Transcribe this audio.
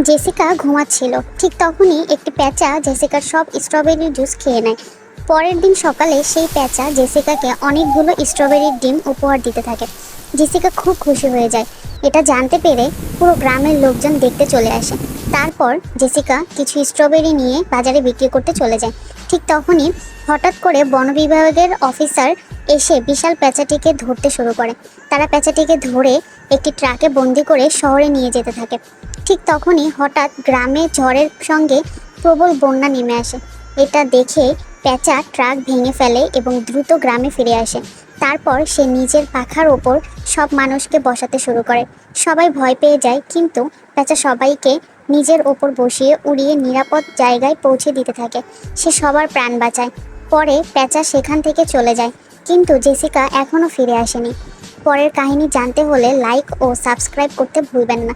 Jessica ঘুমাচ্ছিল। ঠিক তখনই একটি প্যাঁচা জেসিকার সব স্ট্রবেরি জুস খেয়ে নেয়। পরের দিন সকালে সেই প্যাঁচা জেসিকাকে অনেকগুলো স্ট্রবেরির ডিম উপহার দিতে থাকে। জেসিকা খুব খুশি হয়ে যায়। এটা জানতে পেরে পুরো গ্রামের লোকজন দেখতে চলে আসে। তারপর জেসিকা কিছু স্ট্রবেরি নিয়ে বাজারে বিক্রি করতে চলে যায়। ঠিক তখনই হঠাৎ করে বন বিভাগের অফিসার এসে বিশাল প্যাঁচাটিকে ধরতে শুরু করে। তারা প্যাঁচাটিকে ধরে একটি ট্রাকে বন্দি করে শহরে নিয়ে যেতে থাকে। ঠিক তখনই হঠাৎ গ্রামে ঝড়ের সঙ্গে প্রবল বন্যা নেমে আসে। এটা দেখে প্যাঁচা ট্রাক ভেঙে ফেলে এবং দ্রুত গ্রামে ফিরে আসে। তারপর সে নিজের পাখার ওপর সব মানুষকে বসাতে শুরু করে। সবাই ভয় পেয়ে যায়, কিন্তু প্যাঁচা সবাইকে নিজের ওপর বসিয়ে উড়িয়ে নিরাপদ জায়গায় পৌঁছে দিতে থাকে। সে সবার প্রাণ বাঁচায়। পরে প্যাঁচা সেখান থেকে চলে যায়, কিন্তু জেসিকা এখনও ফিরে আসেনি। পরের কাহিনী জানতে হলে লাইক ও সাবস্ক্রাইব করতে ভুলবেন না।